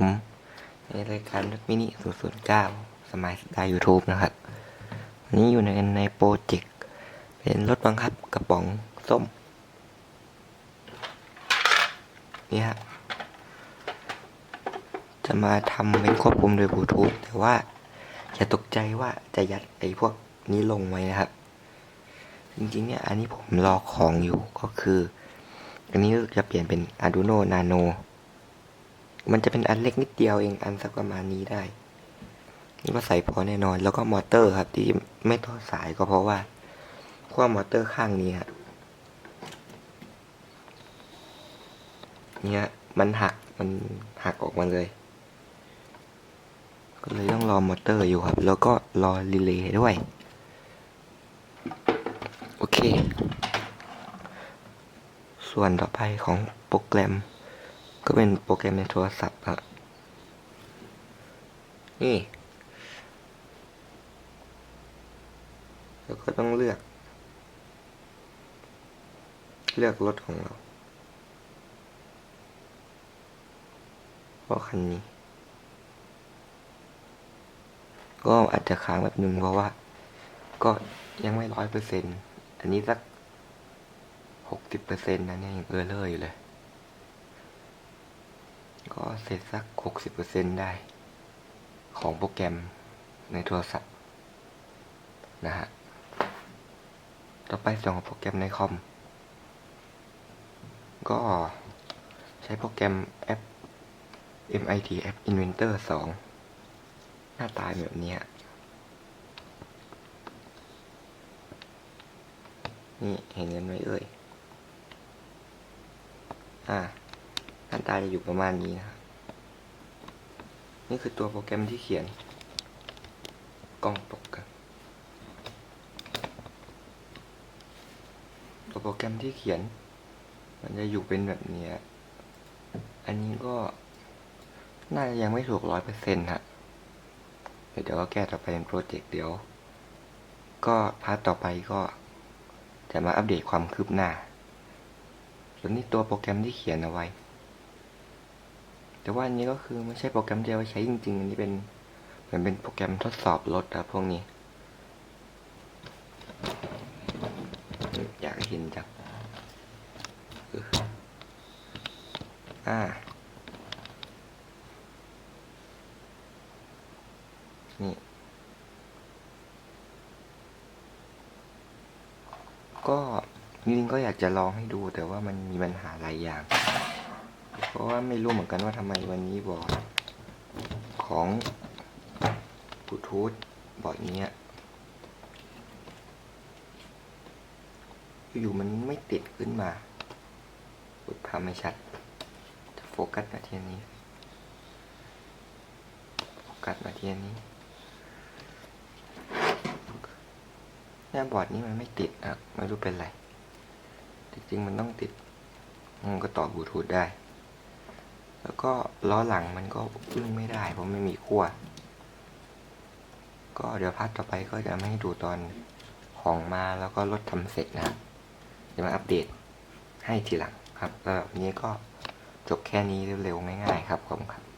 ผมในรายการรถมินิ009 สมัยสไตล์ YouTube นะครับวันนี้อยู่ในในโปรเจกต์ เป็นรถบังคับกระป๋องส้ม นี่ฮะจะมาทำเป็นควบคุมโดยบลูทูธแต่ว่าอย่าตกใจว่าจะยัดไอ้พวกนี้ลงไว้นะครับ จริงๆเนี่ยอันนี้ผมรอของอยู่ก็คือ อันนี้จะเปลี่ยนเป็น Arduino Nano มันจะเป็นอันเล็กนิดเดียวเองอันสักประมาณนี้ได้ นี่ว่าใส่พอแน่นอน แล้วก็มอเตอร์ครับ ที่ไม่ต่อสายก็เพราะว่าขั้วมอเตอร์ข้างนี้ฮะเนี่ยมันหักมันหักออกมาเลย ก็เลยต้องรอมอเตอร์อยู่ครับ แล้วก็รอรีเลย์ด้วย โอเค ส่วนต่อไปของโปรแกรม ก็เป็นโปรแกรมในโทรศัพท์อะนี่ แล้วก็ต้องเลือก เลือกรถของเราเพราะคันนี้ ก็อาจจะค้างแบบนึงเพราะว่า ก็ยังไม่ร้อยเปอร์เซ็นต์อันนี้สักหกสิบเปอร์เซ็นต์นะเนี่ยยังเออเลอร์อยู่เลย ก็เสร็จสักหกสิบเปอร์เซ็นต์ได้ ของโปรแกรมในโทรศัพท์นะฮะ ต่อไปส่วนของโปรแกรมในคอม ก็ใช้โปรแกรมแอป MIT App Inventor 2 หน้าตาแบบนี้ นี่เห็นกันไหมเอ่ย อ่า หน้าตาจะอยู่ประมาณนี้นะครับนี่คือตัวโปรแกรมที่เขียน กล้องตกกันตัวโปรแกรมที่เขียน มันจะอยู่เป็นแบบนี้ อันนี้ก็ น่าจะยังไม่ถูกร้อยเปอร์เซ็นต์ฮะ เดี๋ยวก็แก้ต่อไปเป็นโปรเจกต์เดี๋ยว ก็พาร์ทต่อไปก็จะมาอัปเดตความคืบหน้า ส่วนนี้ตัวโปรแกรมที่เขียนเอาไว้ แต่ว่าอันนี้ก็คือไม่ใช่โปรแกรมเอาไว้ใช้จริง ๆ อันนี้เป็นเหมือนเป็นโปรแกรมทดสอบรถอะพวกนี้ อยากเห็นจังอออ่านี่ก็จริงๆก็อยากจะลองให้ดูแต่ว่ามันมีปัญหาหลายอย่าง เพราะว่าไม่รู้เหมือนกันว่าทำไมวันนี้บอร์ดของบลูทูธบอร์ดนี้อยู่มันไม่ติดขึ้นมาพูดภาพไม่ชัด จะโฟกัสมาที่นี้ โฟกัสมาที่นนี้หน้าบอร์ดนี้มันไม่ติดอะ ไม่รู้เป็นไร จริงๆมันต้องติด มันก็ต่อบลูทูธได้ แล้วก็ล้อหลังมันก็วิ่งไม่ได้ เพราะไม่มีขั้วก็เดี๋ยวพาร์ทต่อไปก็จะไม่ให้ดูตอนของมาแล้วก็รถทำเสร็จนะจะมาอัปเดตให้ทีหลังครับแล้ววันนี้ก็จบแค่นี้เร็วๆง่ายๆครับผมครับ